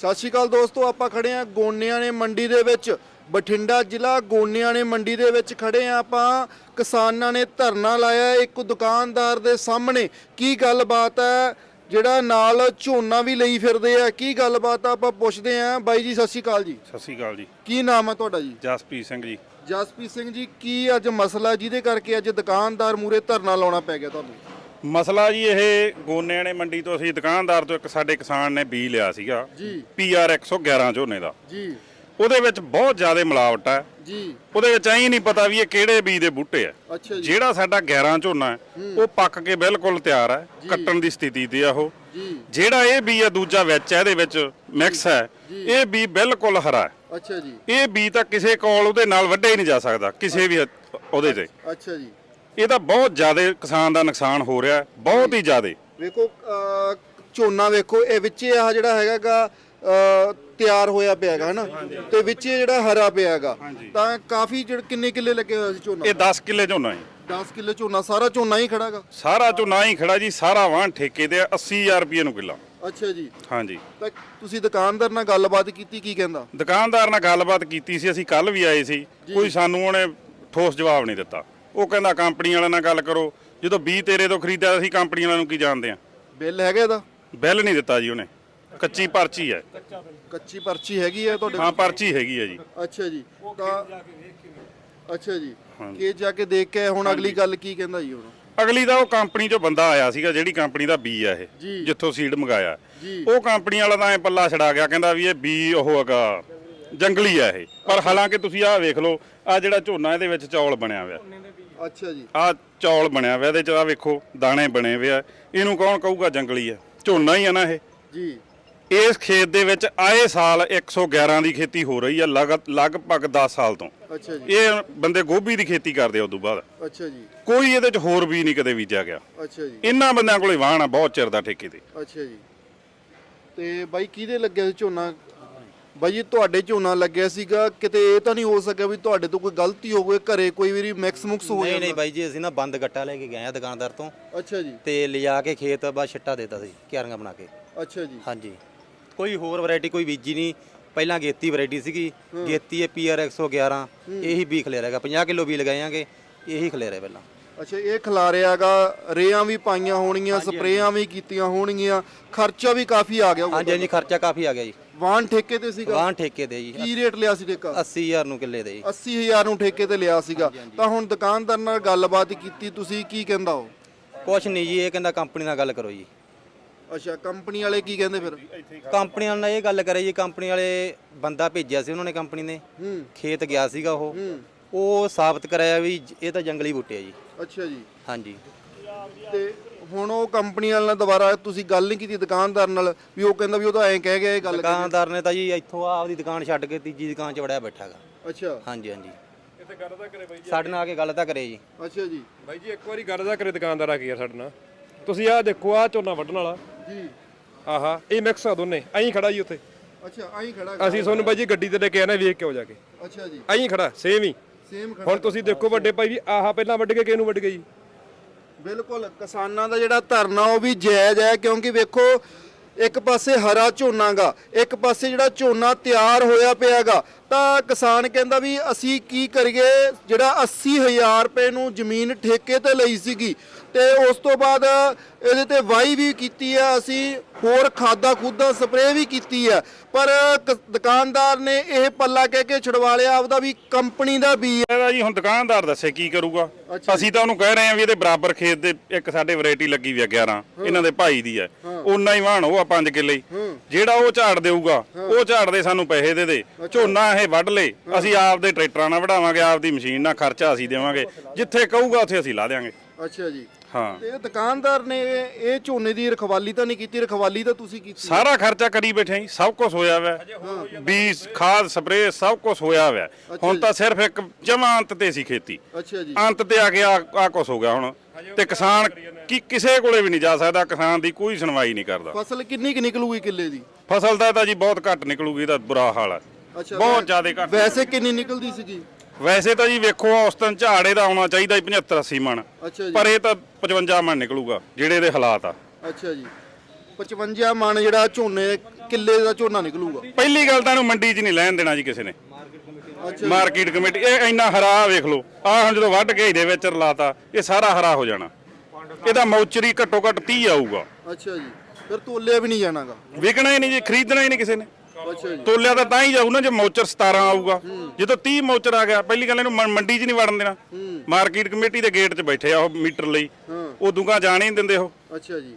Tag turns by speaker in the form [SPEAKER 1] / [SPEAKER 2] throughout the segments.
[SPEAKER 1] ਸਤਿ ਸ਼੍ਰੀ ਅਕਾਲ ਦੋਸਤੋ ਆਪਾਂ ਖੜੇ ਆ ਗੋਨਿਆਂ ਨੇ ਮੰਡੀ ਦੇ ਵਿੱਚ। ਬਠਿੰਡਾ ਜ਼ਿਲ੍ਹਾ ਗੋਨਿਆਂ ਨੇ ਮੰਡੀ ਦੇ ਵਿੱਚ ਖੜੇ ਆ ਆਪਾਂ। ਕਿਸਾਨਾਂ ਨੇ ਧਰਨਾ ਲਾਇਆ ਇੱਕ ਦੁਕਾਨਦਾਰ ਦੇ ਸਾਹਮਣੇ। ਕੀ ਗੱਲਬਾਤ ਹੈ? ਜਿਹੜਾ ਨਾਲ ਝੋਨਾ ਵੀ ਲਈ ਫਿਰਦੇ ਆ ਕੀ ਗੱਲਬਾਤ ਆ? ਆਪਾਂ ਪੁੱਛਦੇ ਆ ਬਾਈ ਜੀ ਸਤਿ ਸ਼੍ਰੀ ਅਕਾਲ ਜੀ।
[SPEAKER 2] ਸਤਿ ਸ਼੍ਰੀ ਅਕਾਲ ਜੀ।
[SPEAKER 1] ਕੀ ਨਾਮ ਹੈ ਤੁਹਾਡਾ ਜੀ?
[SPEAKER 2] ਜਸਪ੍ਰੀਤ ਸਿੰਘ ਜੀ।
[SPEAKER 1] ਜਸਪ੍ਰੀਤ ਸਿੰਘ ਜੀ ਕੀ ਅੱਜ ਮਸਲਾ ਜਿਹਦੇ ਕਰਕੇ ਅੱਜ ਦੁਕਾਨਦਾਰ ਮੂਰੇ ਧਰਨਾ ਲਾਉਣਾ ਪੈ ਗਿਆ ਤੁਹਾਨੂੰ?
[SPEAKER 2] ਮਸਲਾ ਜੀ ਇਹ ਗੋਨਿਆਂ ਨੇ ਮੰਡੀ ਤੋਂ ਅਸੀਂ ਦੁਕਾਨਦਾਰ ਤੋਂ ਇੱਕ ਸਾਡੇ ਕਿਸਾਨ ਨੇ ਬੀ ਲਿਆ ਸੀਗਾ
[SPEAKER 1] ਜੀ।
[SPEAKER 2] ਪੀਆਰ 111 ਝੋਨੇ ਦਾ।
[SPEAKER 1] ਜੀ।
[SPEAKER 2] ਉਹਦੇ ਵਿੱਚ ਬਹੁਤ ਜ਼ਿਆਦਾ ਮਿਲਾਵਟ ਹੈ।
[SPEAKER 1] ਜੀ।
[SPEAKER 2] ਉਹਦੇ ਵਿੱਚ ਐਂ ਨਹੀਂ ਪਤਾ ਵੀ ਇਹ ਕਿਹੜੇ ਬੀ ਦੇ ਬੂਟੇ ਆ। ਜਿਹੜਾ ਸਾਡਾ 11 ਝੋਨਾ ਹੈ ਉਹ ਪੱਕ ਕੇ ਬਿਲਕੁਲ ਤਿਆਰ ਹੈ ਕੱਟਣ ਦੀ ਸਥਿਤੀ ਤੇ ਆ ਉਹ। ਜਿਹੜਾ ਇਹ ਬੀ ਆ ਦੂਜਾ ਵਿੱਚ ਹੈ ਇਹਦੇ ਵਿੱਚ ਮਿਕਸ ਹੈ। ਇਹ ਬੀ ਬਿਲਕੁਲ ਹਰਾ ਹੈ।
[SPEAKER 1] ਅੱਛਾ ਜੀ।
[SPEAKER 2] ਇਹ ਬੀ ਤਾਂ ਕਿਸੇ ਕੋਲ ਉਹਦੇ ਨਾਲ ਵੱਢਿਆ ਹੀ ਨਹੀਂ ਜਾ ਸਕਦਾ ਕਿਸੇ ਵੀ ਉਹਦੇ ਤੇ।
[SPEAKER 1] ਅੱਛਾ ਜੀ।
[SPEAKER 2] ਇਹ ਤਾਂ ਬਹੁਤ ਜ਼ਿਆਦਾ ਕਿਸਾਨ ਦਾ ਨੁਕਸਾਨ ਹੋ ਰਿਹਾ ਹੈ, ਬਹੁਤ ਹੀ ਜ਼ਿਆਦਾ।
[SPEAKER 1] ਵੇਖੋ ਅਹ, ਝੋਨਾ ਵੇਖੋ ਇਹ ਵਿੱਚੇ ਆ ਜਿਹੜਾ ਹੈਗਾਗਾ ਤਿਆਰ ਹੋਇਆ ਪਿਆ ਹੈਗਾ ਹਨਾ? ਤੇ ਵਿੱਚੇ ਜਿਹੜਾ ਹਰਾ ਪਿਆ ਹੈਗਾ ਤਾਂ ਕਾਫੀ ਜਿਹੜੇ ਕਿੰਨੇ ਕਿੱਲੇ ਲੱਗੇ ਹੋਏ ਸੀ ਝੋਨਾ?
[SPEAKER 2] ਇਹ 10 ਕਿੱਲੇ ਝੋਨਾ ਹੈ
[SPEAKER 1] 10 ਕਿੱਲੇ ਝੋਨਾ ਸਾਰਾ ਝੋਨਾ ਹੀ ਖੜਾਗਾ
[SPEAKER 2] ਸਾਰਾ ਝੋਨਾ ਹੀ ਖੜਾ ਜੀ ਸਾਰਾ ਵਾਹਣ ਠੇਕੇ ਤੇ ਆ, 80000 ਰੁਪਏ ਨੂੰ ਕਿੱਲਾ।
[SPEAKER 1] ਅੱਛਾ ਜੀ।
[SPEAKER 2] ਹਾਂਜੀ।
[SPEAKER 1] ਤਾਂ ਤੁਸੀਂ ਦੁਕਾਨਦਾਰ ਨਾਲ ਗੱਲਬਾਤ ਕੀਤੀ ਕੀ ਕਹਿੰਦਾ?
[SPEAKER 2] ਦੁਕਾਨਦਾਰ ਨਾਲ ਗੱਲਬਾਤ ਕੀਤੀ ਸੀ ਅਸੀਂ ਕੱਲ ਵੀ ਆਏ ਸੀ। ਕੋਈ ਸਾਨੂੰ ਉਹਨੇ ਠੋਸ ਜਵਾਬ ਨਹੀਂ ਦਿੱਤਾ। ਉਹ ਕਹਿੰਦਾ ਕੰਪਨੀ ਵਾਲਿਆਂ ਨਾਲ ਗੱਲ ਕਰੋ ਜਦੋਂ ਬੀ ਤੇਰੇ ਤੋਂ ਖਰੀਦਿਆ ਅਸੀਂ ਕੰਪਨੀ ਵਾਲਿਆਂ ਨੂੰ ਕੀ ਜਾਣਦੇ ਆ
[SPEAKER 1] ਬਿੱਲ ਹੈਗਾ ਇਹਦਾ?
[SPEAKER 2] ਬਿੱਲ ਨਹੀਂ ਦਿੱਤਾ ਜੀ ਉਹਨੇ ਕੱਚੀ ਪਰਚੀ ਹੈ।
[SPEAKER 1] ਕੱਚੀ ਪਰਚੀ ਹੈਗੀ ਹੈ ਤੁਹਾਡੇ
[SPEAKER 2] ਹਾਂ ਪਰਚੀ ਹੈਗੀ ਹੈ ਜੀ।
[SPEAKER 1] ਅੱਛਾ ਜੀ ਤਾਂ ਅੱਛਾ ਜੀ ਕੇ ਜਾ ਕੇ ਦੇਖ ਕੇ ਹੁਣ ਅਗਲੀ ਗੱਲ ਕੀ ਕਹਿੰਦਾ ਜੀ ਹੁਣ
[SPEAKER 2] ਅਗਲੀ ਦਾ ਉਹ ਕੰਪਨੀ ਚੋਂ ਬੰਦਾ ਆਇਆ ਸੀਗਾ ਜਿਹੜੀ ਕੰਪਨੀ ਦਾ ਬੀ ਆ। ਇਹ ਜਿੱਥੋਂ ਸੀਡ ਮੰਗਾਇਆ। ਉਹ ਕੰਪਨੀ ਵਾਲਾ ਤਾਂ ਐ ਪੱਲਾ ਛੜਾ ਗਿਆ ਕਹਿੰਦਾ ਵੀ ਇਹ ਬੀ ਉਹ ਹੈਗਾ ਜੰਗਲੀ ਆ ਇਹ। ਪਰ ਹਾਲਾਂਕਿ ਤੁਸੀਂ ਆਹ ਵੇਖ ਲਓ ਆ ਜਿਹੜਾ ਝੋਨਾ ਇਹਦੇ ਵਿੱਚ ਚੌਲ ਬਣਿਆ ਹੋਇਆ।
[SPEAKER 1] ਅੱਛਾ ਜੀ।
[SPEAKER 2] ਆ ਚੌਲ ਬਣਿਆ ਹੋਇਆ ਇਹਦੇ ਚ ਆ ਵੇਖੋ ਦਾਣੇ ਬਣੇ ਹੋਏ ਆ। ਇਹਨੂੰ ਕੌਣ ਕਹੂਗਾ ਜੰਗਲੀ ਆ? ਝੋਨਾ ਹੀ ਆ ਨਾ ਇਹ।
[SPEAKER 1] ਜੀ।
[SPEAKER 2] ਇਸ ਖੇਤ ਦੇ ਵਿੱਚ ਆਏ ਸਾਲ 111 ਦੀ ਖੇਤੀ ਹੋ ਰਹੀ ਆ ਲਗ- ਲਗਭਗ 10 ਸਾਲ ਤੋਂ।
[SPEAKER 1] ਅੱਛਾ ਜੀ।
[SPEAKER 2] ਇਹ ਬੰਦੇ ਗੋਭੀ ਦੀ ਖੇਤੀ ਕਰਦੇ ਆ ਉਦੋਂ ਬਾਅਦ।
[SPEAKER 1] ਅੱਛਾ ਜੀ।
[SPEAKER 2] ਕੋਈ ਇਹਦੇ ਚ ਹੋਰ ਵੀ ਨਹੀਂ ਕਦੇ ਬੀਜਿਆ ਗਿਆ।
[SPEAKER 1] ਅੱਛਾ ਜੀ।
[SPEAKER 2] ਇਹਨਾਂ ਬੰਦਿਆਂ ਕੋਲੇ ਵਾਹਣ ਆ ਬਹੁਤ ਚਿਰ ਦਾ ਠੇਕੇ ਤੇ।
[SPEAKER 1] ਅੱਛਾ ਜੀ। ਤੇ ਬਾਈ ਕਿਹਦੇ ਲੱਗਿਆ ਸੀ ਝੋਨਾ ਬਾਈ ਜੀ ਤੁਹਾਡੇ ਝੋਨਾ ਲੱਗਿਆ ਸੀਗਾ ਕਿਤੇ ਇਹ ਤਾਂ ਨਹੀਂ ਹੋ ਸਕਿਆ ਵੀ ਤੁਹਾਡੇ ਤੋਂ ਕੋਈ ਗਲਤੀ ਹੋ ਗਈ ਘਰੇ ਕੋਈ ਵਾਰੀ ਮਿਕਸ ਮੁਕਸ ਹੋ
[SPEAKER 3] ਨਹੀਂ ਨਹੀਂ ਬਾਈ ਜੀ ਅਸੀਂ ਨਾ ਬੰਦ ਗੱਟਾ ਲੈ ਕੇ ਗਏ ਆ ਦੁਕਾਨਦਾਰ ਤੋਂ।
[SPEAKER 1] ਅੱਛਾ ਜੀ।
[SPEAKER 3] ਤੇ ਲਿਜਾ ਕੇ ਖੇਤ ਬਸ ਛਿੱਟਾ ਦੇਤਾ ਸੀ ਕਿਆਰੀਆਂ ਬਣਾ ਕੇ।
[SPEAKER 1] ਅੱਛਾ ਜੀ।
[SPEAKER 3] ਹਾਂਜੀ। ਕੋਈ ਹੋਰ ਵੈਰਾਈਟੀ ਕੋਈ ਬੀਜੀ ਨਹੀਂ। ਪਹਿਲਾਂ ਗੇਤੀ ਵੈਰਾਈਟੀ ਸੀਗੀ ਗੇਤੀ ਹੈ ਪੀਆਰ 111 ਇਹੀ ਵੀ ਖਲੇਰੇਗਾ 50 ਕਿਲੋ ਵੀ ਲਗਾਏਾਂਗੇ ਇਹੀ ਖਲੇਰੇ ਪਹਿਲਾਂ।
[SPEAKER 1] ਅੱਛਾ ਇਹ ਖਿਲਾਰਿਆਗਾ ਰੇਆਂ ਵੀ ਪਾਈਆਂ ਹੋਣਗੀਆਂ ਸਪਰੇਆਂ ਵੀ ਕੀਤੀਆਂ ਹੋਣਗੀਆਂ ਖਰਚਾ ਵੀ ਕਾਫੀ ਆ ਗਿਆ।
[SPEAKER 3] ਹਾਂਜੀ ਹਾਂਜੀ ਖਰਚਾ ਕਾਫੀ ਆ ਗਿਆ ਜੀ।
[SPEAKER 1] ਵਾਹਨ ਠੇਕੇ ਤੇ ਸੀਗਾ?
[SPEAKER 3] ਵਾਹਨ ਠੇਕੇ ਦੇ ਜੀ।
[SPEAKER 1] ਕੀ ਰੇਟ ਲਿਆ ਸੀ ਠੇਕਾ?
[SPEAKER 3] 80000 ਨੂੰ ਕਿੱਲੇ ਦੇ ਜੀ।
[SPEAKER 1] 80000 ਨੂੰ ਠੇਕੇ ਤੇ ਲਿਆ ਸੀਗਾ। ਤਾਂ ਹੁਣ ਦੁਕਾਨਦਾਰ ਨਾਲ ਗੱਲਬਾਤ ਕੀਤੀ ਤੁਸੀਂ ਕੀ ਕਹਿੰਦਾ ਉਹ?
[SPEAKER 3] ਕੁਛ ਨਹੀਂ ਜੀ ਇਹ ਕਹਿੰਦਾ ਕੰਪਨੀ ਨਾਲ ਗੱਲ ਕਰੋ ਜੀ।
[SPEAKER 1] ਅੱਛਾ ਕੰਪਨੀ ਵਾਲੇ ਕੀ ਕਹਿੰਦੇ ਫਿਰ?
[SPEAKER 3] ਕੰਪਨੀ ਨਾਲ ਇਹ ਗੱਲ ਕਰੇ ਜੀ ਕੰਪਨੀ ਵਾਲੇ ਬੰਦਾ ਭੇਜਿਆ ਸੀ ਉਹਨਾਂ ਨੇ ਕੰਪਨੀ ਨੇ।
[SPEAKER 1] ਹੂੰ।
[SPEAKER 3] ਖੇਤ ਗਿਆ ਸੀਗਾ ਉਹ।
[SPEAKER 1] ਹੂੰ।
[SPEAKER 3] ਉਹ ਸਾਬਤ ਕਰਾਇਆ ਵੀ ਇਹ ਤਾਂ ਜੰਗਲੀ ਬੂਟੇ ਆ ਜੀ।
[SPEAKER 1] ਅੱਛਾ ਜੀ।
[SPEAKER 3] ਹਾਂਜੀ।
[SPEAKER 1] ਤੇ ਹੁਣ ਉਹ ਕੰਪਨੀ ਵਾਲੇ ਨਾਲ ਦੁਬਾਰਾ ਤੁਸੀਂ ਗੱਲ ਨਹੀਂ ਕੀਤੀ ਦੁਕਾਨਦਾਰ ਨਾਲ ਵੀ ਉਹ ਕਹਿੰਦਾ ਵੀ ਉਹ ਤਾਂ ਐਂ ਕਹਿ ਗਿਆ ਇਹ ਗੱਲ
[SPEAKER 3] ਦੁਕਾਨਦਾਰ ਨੇ ਤਾਂ ਜੀ ਇੱਥੋਂ ਆਪਦੀ ਦੁਕਾਨ ਛੱਡ ਕੇ ਤੀਜੀ ਦੁਕਾਨ 'ਚ ਵੜਿਆ ਬੈਠਾਗਾ।
[SPEAKER 1] ਅੱਛਾ।
[SPEAKER 3] ਹਾਂਜੀ ਹਾਂਜੀ। ਸਾਡੇ ਨਾਲ ਆ ਕੇ ਗੱਲ ਤਾਂ ਕਰੇ ਜੀ।
[SPEAKER 1] ਅੱਛਾ ਜੀ।
[SPEAKER 4] ਬਾਈ ਜੀ ਇੱਕ ਵਾਰੀ ਗੱਲ ਦਾ ਕਰੇ ਦੁਕਾਨਦਾਰ ਆ ਕੇ ਯਾਰ ਸਾਡੇ ਨਾਲ। ਤੁਸੀਂ ਆਹ ਦੇਖੋ ਆਹ ਝੋਨਾ ਵੱਢਣ ਵਾਲਾ।
[SPEAKER 1] ਜੀ।
[SPEAKER 4] ਆਹਾ ਇਹ ਮਿਕਸ ਆ ਦੋਨੇ। ਐਂ ਖੜਾ ਜੀ ਉੱਥੇ।
[SPEAKER 1] ਅੱਛਾ ਐਂ ਖੜਾ
[SPEAKER 4] ਅਸੀਂ ਤੁਹਾਨੂੰ ਬਾਈ ਜੀ ਗੱਡੀ ਤੇ ਲੈ ਕੇ ਆਣਾ ਵੇਖ ਕੇ ਆਓ ਜਾ ਕੇ।
[SPEAKER 1] ਅੱਛਾ ਜੀ।
[SPEAKER 4] ਐਂ ਖੜਾ ਸੇਮ ਹੀ।
[SPEAKER 1] ਸੇਮ ਖੜਾ
[SPEAKER 4] ਹੁਣ ਤੁਸੀਂ ਦੇਖੋ ਵੱਡੇ ਭਾਈ ਜੀ ਆਹਾ ਪਹਿਲਾਂ ਵੱਢ ਕੇ ਕਿਹਨੂੰ ਵੱਢ ਗਏ ਜੀ?
[SPEAKER 1] ਬਿਲਕੁਲ, ਕਿਸਾਨਾਂ ਦਾ ਜਿਹੜਾ ਧਰਨਾ ਉਹ ਵੀ ਜਾਇਜ਼ ਹੈ ਕਿਉਂਕਿ ਵੇਖੋ, ਇੱਕ ਪਾਸੇ ਹਰਾ ਝੋਨਾਗਾ, ਇੱਕ ਪਾਸੇ ਜਿਹੜਾ ਝੋਨਾ ਤਿਆਰ ਹੋਇਆ ਪਿਆਗਾ, ਤਾਂ ਕਿਸਾਨ ਕਹਿੰਦਾ ਵੀ ਅਸੀਂ ਕੀ ਕਰੀਏ, ਜਿਹੜਾ 80000 ਰੁਪਏ ਨੂੰ ਜ਼ਮੀਨ ਠੇਕੇ ਤੇ ਲਈ ਸੀਗੀ ਤੇ ਉਸ ਤੋਂ ਬਾਅਦ ਇਹਦੇ ਤੇ ਵਾਈ ਵੀ ਕੀਤੀ ਆ ਅਸੀਂ ਹੋਰ ਖਾਦਾ ਖੁੱਦਾ ਸਪਰੇਅ ਵੀ ਕੀਤੀ ਆ। ਪਰ ਕ- ਦੁਕਾਨਦਾਰ ਨੇ ਇਹ ਪੱਲਾ ਕਹਿ ਕੇ ਛਡਵਾ ਲਿਆ ਆਪਦਾ ਵੀ ਕੰਪਨੀ ਦਾ ਬੀ
[SPEAKER 2] ਇਹਦਾ ਜੀ ਹੁਣ ਦੁਕਾਨਦਾਰ ਦੱਸੇ ਕੀ ਕਰੂਗਾ। ਅਸੀਂ ਤਾਂ ਉਹਨੂੰ ਕਹਿ ਰਹੇ ਹਾਂ ਵੀ ਇਹਦੇ ਬਰਾਬਰ ਖੇਤ ਦੇ ਇੱਕ ਸਾਡੇ ਵੈਰਾਈਟੀ ਲੱਗੀ ਵੀ ਆ 11 ਇਹਨਾਂ ਦੇ ਭਾਈ ਦੀ ਹੈ। ਉਨਾ ਹੀ ਵਾਹਣ ਉਹ ਆ 5 ਕਿੱਲੇ ਹੀ। ਜਿਹੜਾ ਉਹ ਝਾੜ ਦੇਊਗਾ ਉਹ ਝਾੜ ਦੇ ਸਾਨੂੰ ਪੈਸੇ ਦੇ ਦੇ। ਝੋਨਾ ਇਹ ਵੱਢ ਲੇ। ਅਸੀਂ ਆਪਦੇ ਟਰੈਕਟਰਾਂ ਨਾਲ ਵਢਾਵਾਂਗੇ ਆਪਦੀ ਮਸ਼ੀਨ ਨਾਲ ਖਰਚਾ ਅਸੀਂ ਦੇਵਾਂਗੇ। ਜਿੱਥੇ ਕਹੂਗਾ ਉੱਥੇ ਅਸੀਂ ਲਾ ਦੇਵਾਂਗੇ
[SPEAKER 1] ਅੱਛਾ ਜੀ।
[SPEAKER 2] ਹਾਂ।
[SPEAKER 1] ਤੇ ਇਹ ਦੁਕਾਨਦਾਰ ਨੇ ਇਹ ਝੋਨੇ ਦੀ ਰਖਵਾਲੀ ਤਾਂ ਨਹੀਂ ਕੀਤੀ ਰਖਵਾਲੀ ਤਾਂ ਤੁਸੀਂ ਕੀਤੀ।
[SPEAKER 2] ਸਾਰਾ ਖਰਚਾ ਕਰੀ ਬੈਠੇ ਜੀ ਸਭ ਕੁਝ ਹੋਇਆ ਹੋਇਆ ਬੀਜ ਖਾਦ ਸਪਰੇਅ ਸਭ ਕੁਝ ਹੋਇਆ ਹੋਇਆ ਹੁਣ ਤਾਂ ਸਿਰਫ ਇੱਕ ਜਮਾਂ ਅੰਤ ਤੇ ਸੀ ਖੇਤੀ।
[SPEAKER 1] ਅੱਛਾ ਜੀ।
[SPEAKER 2] ਅੰਤ ਤੇ ਆ ਕੇ ਆ ਆ ਕੁਛ ਹੋ ਗਿਆ ਹੁਣ। ਤੇ ਕਿਸਾਨ ਕੀ ਕਿਸੇ ਕੋਲੇ ਵੀ ਨਹੀਂ ਜਾ ਸਕਦਾ ਕਿਸਾਨ ਦੀ ਕੋਈ ਸੁਣਵਾਈ ਨਹੀਂ ਕਰਦਾ।
[SPEAKER 1] ਫਸਲ ਕਿੰਨੀ ਕੁ ਨਿਕਲੂਗੀ ਕਿੱਲੇ ਦੀ?
[SPEAKER 2] ਫਸਲ ਦਾ ਤਾਂ ਜੀ ਬਹੁਤ ਘੱਟ ਨਿਕਲੂਗੀ ਇਹਦਾ ਬੁਰਾ ਹਾਲ ਹੈ।
[SPEAKER 1] ਅੱਛਾ
[SPEAKER 2] ਬਹੁਤ ਜ਼ਿਆਦਾ ਘੱਟ
[SPEAKER 1] ਵੈਸੇ ਕਿੰਨੀ ਨਿਕਲਦੀ ਸੀਗੀ?
[SPEAKER 2] ਵੈਸੇ ਤਾਂ ਜੀ ਵੇਖੋ ਔਸਤਨ ਝਾੜੇ ਦਾ ਆਉਣਾ ਚਾਹੀਦਾ 75 80 ਮਣ।
[SPEAKER 1] ਅੱਛਾ ਜੀ।
[SPEAKER 2] ਪਰ ਇਹ ਤਾਂ 55 ਮਣ ਨਿਕਲੂਗਾ ਜਿਹੜੇ ਇਹਦੇ ਹਾਲਾਤ ਆ।
[SPEAKER 1] ਅੱਛਾ ਜੀ। 55 ਮਣ ਜਿਹੜਾ ਝੋਨੇ ਕਿੱਲੇ ਦਾ ਝੋਨਾ ਨਿਕਲੂਗਾ?
[SPEAKER 2] ਪਹਿਲੀ ਗੱਲ ਤਾਂ ਇਹਨੂੰ ਮੰਡੀ 'ਚ ਨਹੀਂ ਲੈਣ ਦੇਣਾ ਜੀ ਕਿਸੇ ਨੇ। ਮਾਰਕੀਟ ਕਮੇਟੀ ਇਹ ਇੰਨਾ ਹਰਾ ਵੇਖ ਲਓ। ਆਹ ਹੁਣ ਜਦੋਂ ਵੱਢ ਕੇ ਦੇ ਵਿੱਚ ਰਲਾਤਾ ਇਹ ਸਾਰਾ ਹਰਾ ਹੋ ਜਾਣਾ। ਇਹਦਾ ਮੌਚਰੀ ਘੱਟੋ ਘੱਟ 30 ਆਊਗਾ।
[SPEAKER 1] ਅੱਛਾ ਜੀ। ਫਿਰ ਤੋਲਿਆ ਵੀ ਨਹੀਂ ਜਾਣਾਗਾ।
[SPEAKER 2] ਵਿਕਣਾ ਹੀ ਨਹੀਂ ਜੀ ਖਰੀਦਣਾ ਹੀ ਨਹੀਂ ਕਿਸੇ ਨੇ।
[SPEAKER 1] ਜੀ
[SPEAKER 2] ਤੋਲਿਆ ਤਾਂ ਤਾਂ ਹੀ ਜਾਊ ਨਾ ਜੇ ਮੌਚਰ 17 ਆਊਗਾ। ਜਦੋਂ 30 ਮੌਚਰ ਆ ਗਿਆ ਪਹਿਲੀ ਗੱਲ ਇਹਨੂੰ ਮ- ਮੰਡੀ 'ਚ ਨਹੀਂ ਵੜਨ ਦੇਣਾ। ਮਾਰਕੀਟ ਕਮੇਟੀ ਦੇ ਗੇਟ 'ਚ ਬੈਠੇ ਆ ਉਹ ਮੀਟਰ ਲਈ। ਉਹ ਦੁਗਾ ਜਾਣ ਹੀ ਨਹੀਂ ਦਿੰਦੇ ਉਹ।
[SPEAKER 1] ਅੱਛਾ ਜੀ।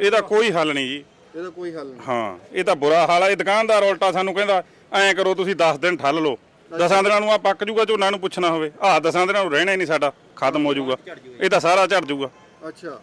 [SPEAKER 2] ਇਹਦਾ ਕੋਈ ਹੱਲ ਨਹੀਂ ਜੀ।
[SPEAKER 1] ਇਹਦਾ ਕੋਈ ਹੱਲ ਨਹੀਂ।
[SPEAKER 2] ਹਾਂ ਇਹ ਤਾਂ ਬੁਰਾ ਹਾਲ ਹੈ ਇਹ ਦੁਕਾਨਦਾਰ ਉਲਟਾ ਸਾਨੂੰ ਕਹਿੰਦਾ ਐਂ ਕਰੋ ਤੁਸੀਂ 10 ਦਿਨ ਠੱਲ ਲਓ। ਦਸਾਂ ਦਿਨਾਂ ਨੂੰ ਆ ਪੱਕ ਜੂਗਾ ਝੋਨਾ ਨੂੰ ਪੁੱਛਣਾ ਹੋਵੇ। ਆਹ ਦਸਾਂ ਦਿਨਾਂ ਨੂੰ ਰਹਿਣਾ ਹੀ ਨਹੀਂ ਸਾਡਾ। ਖਤਮ ਹੋ ਜੂਗਾ। ਇਹ ਤਾਂ ਸਾਰਾ ਝੜ ਜੂਗਾ।
[SPEAKER 1] ਅੱਛਾ।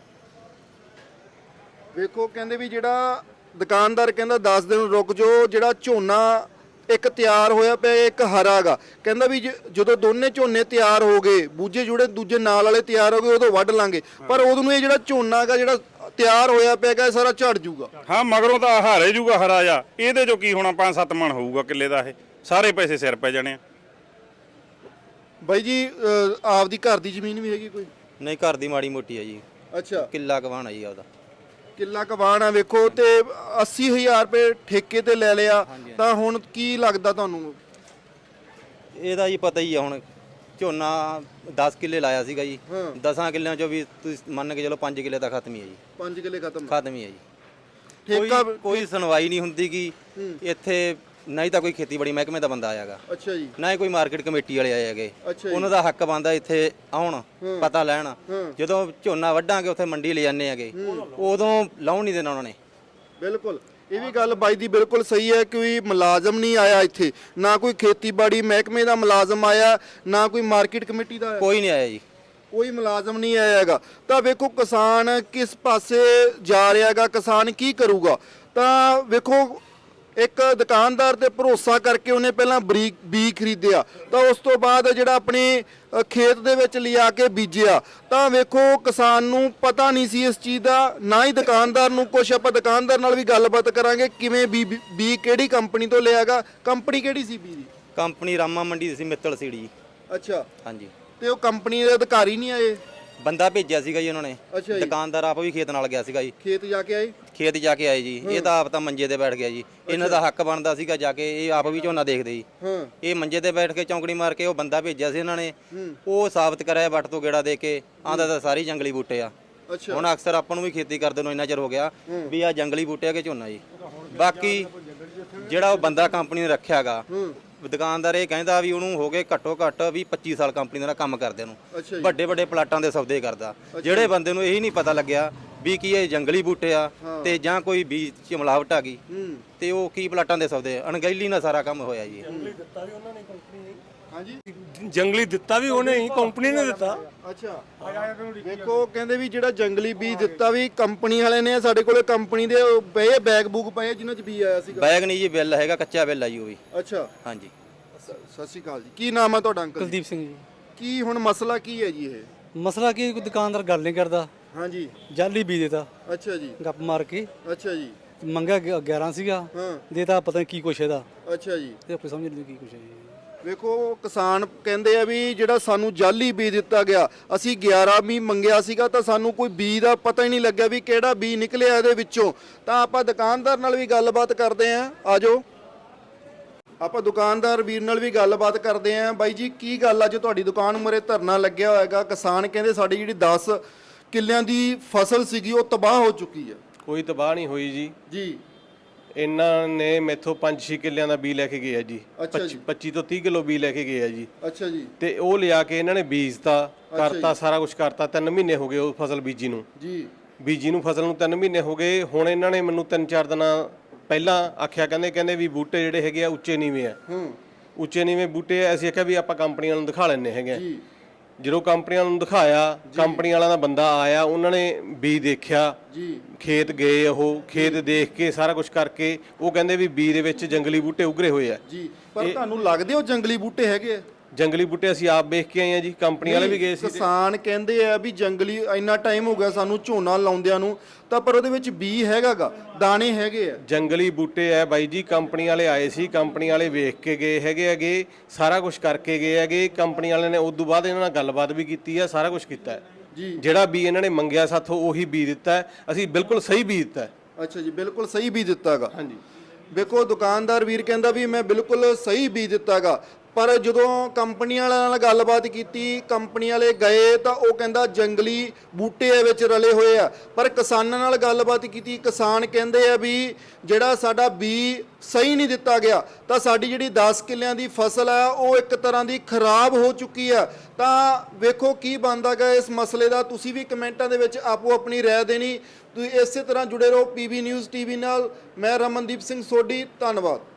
[SPEAKER 1] ਵੇਖੋ ਕਹਿੰਦੇ ਵੀ ਜਿਹੜਾ ਦੁਕਾਨਦਾਰ ਕਹਿੰਦਾ 10 ਦਿਨ ਰੁਕ ਜਾਓ ਜਿਹੜਾ ਝੋਨਾ ਇੱਕ ਤਿਆਰ ਹੋਇਆ ਪਿਆ ਇੱਕ ਹਰਾਗਾ ਕਹਿੰਦਾ ਵੀ ਜ- ਜਦੋਂ ਦੋਨੇ ਝੋਨੇ ਤਿਆਰ ਹੋ ਗਏ ਬੂਝੇ ਜੁੜੇ ਦੂਜੇ ਨਾਲ ਵਾਲੇ ਤਿਆਰ ਹੋ ਗਏ ਉਦੋਂ ਵੱਢ ਲਾਂਗੇ। ਪਰ ਉਦੋਂ ਨੂੰ ਇਹ ਜਿਹੜਾ ਝੋਨਾਗਾ ਜਿਹੜਾ ਤਿਆਰ ਹੋਇਆ ਪਿਆ ਗਾ ਇਹ ਸਾਰਾ ਝੜ ਜੂਗਾ।
[SPEAKER 2] ਹਾਂ ਮਗਰੋਂ ਤਾਂ ਹਾਰੇ ਜੂਗਾ ਹਰਾ ਜਾ ਇਹਦੇ ਜੋ ਕੀ ਹੋਣਾ? 5-7 ਮਣ ਹੋਊਗਾ ਕਿੱਲੇ ਦਾ ਇਹ। ਸਾਰੇ ਪੈਸੇ ਸਿਰ ਪੈ ਜਾਣੇ ਆ।
[SPEAKER 1] ਬਾਈ ਜੀ ਅਹ, ਆਪਦੀ ਘਰ ਦੀ ਜ਼ਮੀਨ ਵੀ ਹੈਗੀ ਕੋਈ?
[SPEAKER 3] ਨਹੀਂ ਘਰ ਦੀ ਮਾੜੀ ਮੋਟੀ ਆ ਜੀ।
[SPEAKER 1] ਅੱਛਾ।
[SPEAKER 3] ਕਿੱਲਾ ਕਵਾਣ ਆ ਜੀ ਆਪਦਾ।
[SPEAKER 1] ਕਿੱਲਾ ਕਬਾਣ ਆ ਵੇਖੋ ਤੇ 80000 ਰੁਪਏ ਠੇਕੇ ਤੇ ਲੈ ਲਿਆ। ਤਾਂ ਹੁਣ ਕੀ ਲੱਗਦਾ ਤੁਹਾਨੂੰ?
[SPEAKER 3] ਇਹਦਾ ਜੀ ਪਤਾ ਹੀ ਆ ਹੁਣ। ਝੋਨਾ 10 ਕਿੱਲੇ ਲਾਇਆ ਸੀਗਾ ਜੀ।
[SPEAKER 1] ਹਾਂ।
[SPEAKER 3] 10 ਕਿੱਲਿਆਂ ਚੋਂ ਵੀ ਤੁਸੀਂ ਮੰਨ ਕੇ ਚਲੋ 5 ਕਿੱਲੇ ਤਾਂ ਖਤਮ ਹੀ ਆ ਜੀ।
[SPEAKER 1] 5 ਕਿੱਲੇ ਖਤਮ
[SPEAKER 3] ਖਤਮ ਹੀ ਆ ਜੀ।
[SPEAKER 1] ਠੇਕਾ
[SPEAKER 3] ਕੋਈ ਸੁਣਵਾਈ ਨਹੀਂ ਹੁੰਦੀ ਕਿ ਇੱਥੇ ਨਹੀਂ ਤਾਂ ਕੋਈ ਖੇਤੀਬਾੜੀ ਮਹਿਕਮੇ ਦਾ ਬੰਦਾ ਆਇਆਗਾ।
[SPEAKER 1] ਅੱਛਾ ਜੀ।
[SPEAKER 3] ਨਾ ਹੀ ਕੋਈ ਮਾਰਕੀਟ ਕਮੇਟੀ ਵਾਲੇ ਆਏ ਹੈਗੇ।
[SPEAKER 1] ਅੱਛਾ ਜੀ।
[SPEAKER 3] ਉਹਨਾਂ ਦਾ ਹੱਕ ਬੰਦਾ ਇੱਥੇ ਆਉਣ ਪਤਾ ਲੈਣ। ਜਦੋਂ ਝੋਨਾ ਵੱਢਾਂਗੇ ਉੱਥੇ ਮੰਡੀ ਲੈ ਜਾਂਦੇ ਹੈਗੇ। ਉਦੋਂ ਲਾਉਣ ਨਹੀਂ ਦੇਣਾ ਉਹਨਾਂ ਨੇ।
[SPEAKER 1] ਬਿਲਕੁਲ। ਇਹ ਵੀ ਗੱਲ ਬਾਈ ਦੀ ਬਿਲਕੁਲ ਸਹੀ ਹੈ ਕੋਈ ਮੁਲਾਜ਼ਮ ਨਹੀਂ ਆਇਆ ਇੱਥੇ। ਨਾ ਕੋਈ ਖੇਤੀਬਾੜੀ ਮਹਿਕਮੇ ਦਾ ਮੁਲਾਜ਼ਮ ਆਇਆ ਨਾ ਕੋਈ ਮਾਰਕੀਟ ਕਮੇਟੀ ਦਾ ਆਇਆ।
[SPEAKER 3] ਕੋਈ ਨਹੀਂ ਆਇਆ ਜੀ।
[SPEAKER 1] ਕੋਈ ਮੁਲਾਜ਼ਮ ਨਹੀਂ ਆਇਆ ਹੈਗਾ। ਤਾਂ ਵੇਖੋ ਕਿਸਾਨ ਕਿਸ ਪਾਸੇ ਜਾ ਰਿਹਾ ਹੈਗਾ ਕਿਸਾਨ ਕੀ ਕਰੂਗਾ? ਤਾਂ ਵੇਖੋ ਇੱਕ ਦੁਕਾਨਦਾਰ ਤੇ ਭਰੋਸਾ ਕਰਕੇ ਉਹਨੇ ਪਹਿਲਾਂ ਬਰੀ ਬੀ ਖਰੀਦਿਆ। ਤਾਂ ਉਸ ਤੋਂ ਬਾਅਦ ਜਿਹੜਾ ਆਪਣੇ ਖੇਤ ਦੇ ਵਿੱਚ ਲਿਆ ਕੇ ਬੀਜਿਆ। ਤਾਂ ਵੇਖੋ ਕਿਸਾਨ ਨੂੰ ਪਤਾ ਨਹੀਂ ਸੀ ਇਸ ਚੀਜ਼ ਦਾ ਨਾ ਹੀ ਦੁਕਾਨਦਾਰ ਨੂੰ ਕੁਛ। ਆਪਾਂ ਦੁਕਾਨਦਾਰ ਨਾਲ ਵੀ ਗੱਲਬਾਤ ਕਰਾਂਗੇ ਕਿਵੇਂ ਬੀ ਬੀ ਕਿਹੜੀ ਕੰਪਨੀ ਤੋਂ ਲਿਆਗਾ ਕੰਪਨੀ ਕਿਹੜੀ ਸੀ ਬੀ ਦੀ?
[SPEAKER 3] ਕੰਪਨੀ ਰਾਮਾ ਮੰਡੀ ਦੀ ਸੀ ਮਿੱਤਲ ਸੀੜੀ
[SPEAKER 1] ਅੱਛਾ।
[SPEAKER 3] ਹਾਂਜੀ।
[SPEAKER 1] ਤੇ ਉਹ ਕੰਪਨੀ ਦੇ ਅਧਿਕਾਰੀ ਨਹੀਂ ਆਏ?
[SPEAKER 3] ਬੰਦਾ ਭੇਜਿਆ ਸੀਗਾ ਜੀ ਉਹਨਾਂ ਨੇ।
[SPEAKER 1] ਅੱਛਾ ਜੀ।
[SPEAKER 3] ਦੁਕਾਨਦਾਰ ਆਪ ਵੀ ਖੇਤ ਨਾਲ ਗਿਆ ਸੀਗਾ ਜੀ।
[SPEAKER 1] ਖੇਤ ਜਾ ਕੇ ਆਏ?
[SPEAKER 3] ਖੇਤ ਜਾ ਕੇ ਆਏ ਜੀ। ਇਹ ਤਾਂ ਆਪ ਤਾਂ ਮੰਜੇ ਤੇ ਬੈਠ ਗਿਆ ਜੀ। ਇਹਨਾਂ ਦਾ ਹੱਕ ਬਣਦਾ ਸੀਗਾ ਜਾ ਕੇ ਇਹ ਆਪ ਵੀ ਝੋਨਾ ਦੇਖਦੇ ਜੀ।
[SPEAKER 1] ਹਾਂ।
[SPEAKER 3] ਇਹ ਮੰਜੇ ਤੇ ਬੈਠ ਕੇ ਚੌਂਕੜੀ ਮਾਰ ਕੇ ਉਹ ਬੰਦਾ ਭੇਜਿਆ ਸੀ ਇਹਨਾਂ ਨੇ। ਉਹ ਸਾਬਤ ਕਰਾਇਆ ਵੱਟ ਤੋਂ ਗੇੜਾ ਦੇ ਕੇ। ਆਂਦਾ ਤਾਂ ਸਾਰੀ ਜੰਗਲੀ ਬੂਟੇ ਆ।
[SPEAKER 1] ਅੱਛਾ।
[SPEAKER 3] ਹੁਣ ਅਕਸਰ ਆਪਾਂ ਨੂੰ ਵੀ ਖੇਤੀ ਕਰਦੇ ਨੂੰ ਇੰਨਾ ਚਿਰ ਹੋ ਗਿਆ ਵੀ ਆ ਜੰਗਲੀ ਬੂਟੇ ਆ ਕਿ ਝੋਨਾ ਜੀ। ਬਾਕੀ ਜਿਹੜਾ ਉਹ ਬੰਦਾ ਕੰਪਨੀ ਨੇ ਰੱਖਿਆਗਾ ਦੁਕਾਨਦਾਰ ਇਹ ਕਹਿੰਦਾ ਵੀ ਉਹਨੂੰ ਹੋ ਗਏ ਘੱਟੋ ਘੱਟ ਵੀ 25 ਸਾਲ ਕੰਪਨੀ ਦੇ ਨਾਲ ਕੰਮ ਕਰਦੇ ਨੂੰ।
[SPEAKER 1] ਅੱਛਾ ਜੀ।
[SPEAKER 3] ਵੱਡੇ ਵੱਡੇ ਪਲਾਟਾਂ ਦੇ ਸੌਦੇ ਕਰਦਾ। ਜਿਹੜੇ ਬੰਦੇ ਨੂੰ ਇਹੀ ਨਹੀਂ ਪਤਾ ਲੱਗਿਆ ਵੀ ਕੀ ਇਹ ਜੰਗਲੀ ਬੂਟੇ ਆ ਤੇ ਜਾਂ ਕੋਈ ਬੀਜ ਚ ਮਿਲਾਵਟ ਆ ਗਈ ਤੇ ਉਹ ਕੀ ਪਲਾਟਾਂ ਦੇ ਸੌਦੇ ਅਣਗਹਿਲੀ ਨਾਲ ਸਾਰਾ ਕੰਮ ਹੋਇਆ ਜੀ।
[SPEAKER 1] ਹਾਂਜੀ।
[SPEAKER 5] ਜੰਗਲੀ ਦਿੱਤਾ ਵੀ ਉਹਨੇ ਹੀ ਕੰਪਨੀ ਨੇ ਦਿੱਤਾ।
[SPEAKER 1] ਅੱਛਾ। ਵੇਖੋ ਕਹਿੰਦੇ ਵੀ ਜਿਹੜਾ ਜੰਗਲੀ ਬੀਜ ਦਿੱਤਾ ਵੀ ਕੰਪਨੀ ਵਾਲੇ ਨੇ ਸਾਡੇ ਕੋਲੇ ਕੰਪਨੀ ਦੇ ਉਹ ਪਏ ਬੈਗ ਬੁੱਕ ਪਏ ਜਿਨ੍ਹਾਂ ਚ ਬੀਜ ਆਇਆ ਸੀਗਾ।
[SPEAKER 3] ਬੈਗ ਨਹੀਂ ਜੀ ਬਿੱਲ ਹੈਗਾ ਕੱਚਾ ਬਿੱਲ ਆ ਜੀ ਉਹ ਵੀ।
[SPEAKER 1] ਅੱਛਾ।
[SPEAKER 3] ਹਾਂਜੀ।
[SPEAKER 1] ਸਤਿ ਸ਼੍ਰੀ ਅਕਾਲ ਜੀ। ਕੀ ਨਾਮ ਹੈ ਤੁਹਾਡਾ ਅੰਕਲ ਜੀ?
[SPEAKER 6] ਕੁਲਦੀਪ ਸਿੰਘ ਜੀ।
[SPEAKER 1] ਕੀ ਹੁਣ ਮਸਲਾ ਕੀ ਹੈ ਜੀ ਇਹ?
[SPEAKER 6] ਮਸਲਾ ਕੀ ਕੋਈ ਦੁਕਾਨਦਾਰ ਗੱਲ ਨਹੀਂ ਕਰਦਾ।
[SPEAKER 1] ਹਾਂਜੀ।
[SPEAKER 6] ਜਾਲੀ ਬੀ ਦੇਤਾ।
[SPEAKER 1] ਅੱਛਾ ਜੀ।
[SPEAKER 6] ਗੱਪ ਮਾਰ ਕੇ।
[SPEAKER 1] ਅੱਛਾ ਜੀ।
[SPEAKER 6] ਮੰਗਾ 11 ਸੀਗਾ।
[SPEAKER 1] ਹਾਂ।
[SPEAKER 6] ਦੇਤਾ ਪਤਾ ਨਹੀਂ ਕੀ ਕੁਛ ਇਹਦਾ।
[SPEAKER 1] ਅੱਛਾ ਜੀ।
[SPEAKER 6] ਤੇ ਕੋਈ ਸਮਝ ਨਹੀਂ ਕੀ ਕੁਛ ਹੈ ਜੀ
[SPEAKER 1] ਵੇਖੋ ਕਿਸਾਨ ਕਹਿੰਦੇ ਆ ਵੀ ਜਿਹੜਾ ਸਾਨੂੰ ਜਾਲੀ ਬੀਜ ਦਿੱਤਾ ਗਿਆ ਅਸੀਂ 11 ਵੀ ਮੰਗਿਆ ਸੀਗਾ ਤਾਂ ਸਾਨੂੰ ਕੋਈ ਬੀਜ ਦਾ ਪਤਾ ਹੀ ਨਹੀਂ ਲੱਗਿਆ ਵੀ ਕਿਹੜਾ ਬੀਜ ਨਿਕਲਿਆ ਇਹਦੇ ਵਿੱਚੋਂ। ਤਾਂ ਆਪਾਂ ਦੁਕਾਨਦਾਰ ਨਾਲ ਵੀ ਗੱਲਬਾਤ ਕਰਦੇ ਆਂ। ਆਜੋ ਆਪਾਂ ਦੁਕਾਨਦਾਰ ਵੀਰ ਨਾਲ ਵੀ ਗੱਲਬਾਤ ਕਰਦੇ ਆਂ। ਬਾਈ ਜੀ ਕੀ ਗੱਲ ਆ? ਜੋ ਤੁਹਾਡੀ ਦੁਕਾਨ ਮੁਰੇ ਧਰਨਾ ਲੱਗਿਆ ਹੋਇਆਗਾ ਕਿਸਾਨ ਕਹਿੰਦੇ ਸਾਡੀ ਜਿਹੜੀ 10 ਕਿੱਲਿਆਂ ਦੀ ਫਸਲ ਸੀਗੀ ਉਹ ਤਬਾਹ ਹੋ ਚੁੱਕੀ ਹੈ
[SPEAKER 5] ਕੋਈ ਤਬਾਹ ਨਹੀਂ ਹੋਈ ਜੀ।
[SPEAKER 1] ਜੀ।
[SPEAKER 5] ਇਹਨਾਂ ਨੇ ਮੈਥੋਂ 5-6 ਕਿੱਲਿਆਂ ਦਾ ਬੀ ਲੈ ਕੇ ਗਏ ਜੀ।
[SPEAKER 1] ਅੱਛਾ
[SPEAKER 5] 25
[SPEAKER 1] ਜੀ।
[SPEAKER 5] 25 ਤੋਂ 30 ਕਿਲੋ ਬੀ ਲੈ ਕੇ ਗਏ ਆ ਜੀ।
[SPEAKER 1] ਅੱਛਾ ਜੀ।
[SPEAKER 5] ਤੇ ਉਹ ਲਿਆ ਕੇ ਇਹਨਾਂ ਨੇ ਬੀਜਤਾ ਕਰਤਾ ਸਾਰਾ ਕੁਝ ਕਰਤਾ 3 ਮਹੀਨੇ ਹੋ ਗਏ ਉਹ ਫਸਲ ਬੀਜੀ ਨੂੰ।
[SPEAKER 1] ਜੀ।
[SPEAKER 5] ਬੀਜੀ ਨੂੰ ਫਸਲ ਨੂੰ 3 ਮਹੀਨੇ ਹੋ ਗਏ ਹੁਣ ਇਹਨਾਂ ਨੇ ਮੈਨੂੰ 3-4 ਦਿਨਾਂ ਪਹਿਲਾਂ ਆਖਿਆ ਕਹਿੰਦੇ ਕਹਿੰਦੇ ਵੀ ਬੂਟੇ ਜਿਹੜੇ ਹੈਗੇ ਆ ਉੱਚੇ ਨੀਵੇਂ ਆ।
[SPEAKER 1] ਹੂੰ।
[SPEAKER 5] ਉੱਚੇ ਨੀਵੇਂ ਬੂਟੇ ਆ ਅਸੀਂ ਆਖਿਆ ਵੀ ਆਪਾਂ ਕੰਪਨੀਆਂ ਨੂੰ ਦਿਖਾ ਲੈਣੇ ਹੈਗੇ ਆ।
[SPEAKER 1] ਜੀ।
[SPEAKER 5] ਜਦੋਂ ਕੰਪਨੀਆਂ ਨੂੰ ਦਿਖਾਇਆ ਕੰਪਨੀ ਵਾਲਿਆਂ ਦਾ ਬੰਦਾ ਆਇਆ ਉਹਨਾਂ ਨੇ ਬੀ ਦੇਖਿਆ।
[SPEAKER 1] ਜੀ।
[SPEAKER 5] ਖੇਤ ਗਏ ਉਹ ਖੇਤ ਦੇਖ ਕੇ ਸਾਰਾ ਕੁਝ ਕਰਕੇ ਉਹ ਕਹਿੰਦੇ ਵੀ ਬੀ ਦੇ ਵਿੱਚ ਜੰਗਲੀ ਬੂਟੇ ਉਗਰੇ ਹੋਏ ਆ।
[SPEAKER 1] ਜੀ ਪਰ ਤੁਹਾਨੂੰ ਲੱਗਦੇ ਉਹ ਜੰਗਲੀ ਬੂਟੇ ਹੈਗੇ ਆ?
[SPEAKER 5] ਜੰਗਲੀ ਬੂਟੇ ਅਸੀਂ ਆਪ ਵੇਖ ਕੇ ਆਏ ਆ ਜੀ ਕੰਪਨੀ ਵਾਲੇ ਵੀ ਗਏ ਸੀ।
[SPEAKER 1] ਕਿਸਾਨ ਕਹਿੰਦੇ ਆ ਵੀ ਜੰਗਲੀ ਇੰਨਾ ਟਾਈਮ ਹੋ ਗਿਆ ਸਾਨੂੰ ਝੋਨਾ ਲਾਉਂਦਿਆਂ ਨੂੰ ਤਾਂ ਪਰ ਉਹਦੇ ਵਿੱਚ ਬੀ ਹੈਗਾਗਾ ਦਾਣੇ ਹੈਗੇ ਆ।
[SPEAKER 5] ਜੰਗਲੀ ਬੂਟੇ ਆ ਬਾਈ ਜੀ ਕੰਪਨੀ ਵਾਲੇ ਆਏ ਸੀ ਕੰਪਨੀ ਵਾਲੇ ਵੇਖ ਕੇ ਗਏ ਹੈਗੇ ਹੈਗੇ ਸਾਰਾ ਕੁਝ ਕਰਕੇ ਗਏ ਹੈਗੇ ਕੰਪਨੀ ਵਾਲਿਆਂ ਨੇ ਉਸ ਤੋਂ ਬਾਅਦ ਇਹਨਾਂ ਨਾਲ ਗੱਲਬਾਤ ਵੀ ਕੀਤੀ ਆ ਸਾਰਾ ਕੁਝ ਕੀਤਾ ਹੈ।
[SPEAKER 1] ਜੀ।
[SPEAKER 5] ਜਿਹੜਾ ਬੀ ਇਹਨਾਂ ਨੇ ਮੰਗਿਆ ਸਾਥੋਂ ਉਹੀ ਬੀ ਦਿੱਤਾ ਹੈ। ਅਸੀਂ ਬਿਲਕੁਲ ਸਹੀ ਬੀ ਦਿੱਤਾ ਹੈ।
[SPEAKER 1] ਅੱਛਾ ਜੀ ਬਿਲਕੁਲ ਸਹੀ ਬੀਜ ਦਿੱਤਾਗਾ।
[SPEAKER 5] ਹਾਂਜੀ।
[SPEAKER 1] ਵੇਖੋ ਦੁਕਾਨਦਾਰ ਵੀਰ ਕਹਿੰਦਾ ਵੀ ਮੈਂ ਬਿਲਕੁਲ ਸਹੀ ਬੀਜ ਦਿੱਤਾਗਾ। ਪਰ ਜਦੋਂ ਕੰਪਨੀ ਵਾਲਿਆਂ ਨਾਲ ਗੱਲਬਾਤ ਕੀਤੀ, ਕੰਪਨੀ ਵਾਲੇ ਗਏ ਤਾਂ ਉਹ ਕਹਿੰਦਾ ਜੰਗਲੀ ਬੂਟੇ ਇਹ ਵਿੱਚ ਰਲੇ ਹੋਏ ਆ। ਪਰ ਕਿਸਾਨਾਂ ਨਾਲ ਗੱਲਬਾਤ ਕੀਤੀ, ਕਿਸਾਨ ਕਹਿੰਦੇ ਆ ਵੀ ਜਿਹੜਾ ਸਾਡਾ ਬੀ ਸਹੀ ਨਹੀਂ ਦਿੱਤਾ ਗਿਆ, ਤਾਂ ਸਾਡੀ ਜਿਹੜੀ 10 ਕਿੱਲਿਆਂ ਦੀ ਫਸਲ ਆ, ਉਹ ਇੱਕ ਤਰ੍ਹਾਂ ਦੀ ਖਰਾਬ ਹੋ ਚੁੱਕੀ ਆ। ਤਾਂ ਵੇਖੋ ਕੀ ਬਣਦਾਗਾ ਇਸ ਮਸਲੇ ਦਾ। ਤੁਸੀਂ ਵੀ ਕਮੈਂਟਾਂ ਦੇ ਵਿੱਚ ਆਪੋ ਆਪਣੀ ਰਾਏ ਦੇਣੀ। ਤੁਸੀਂ ਇਸੇ ਤਰ੍ਹਾਂ ਜੁੜੇ ਰਹੋ ਪੀਬੀ ਨਿਊਜ਼ ਟੀਵੀ ਨਾਲ। ਮੈਂ ਰਮਨਦੀਪ ਸਿੰਘ ਸੋਢੀ, ਧੰਨਵਾਦ।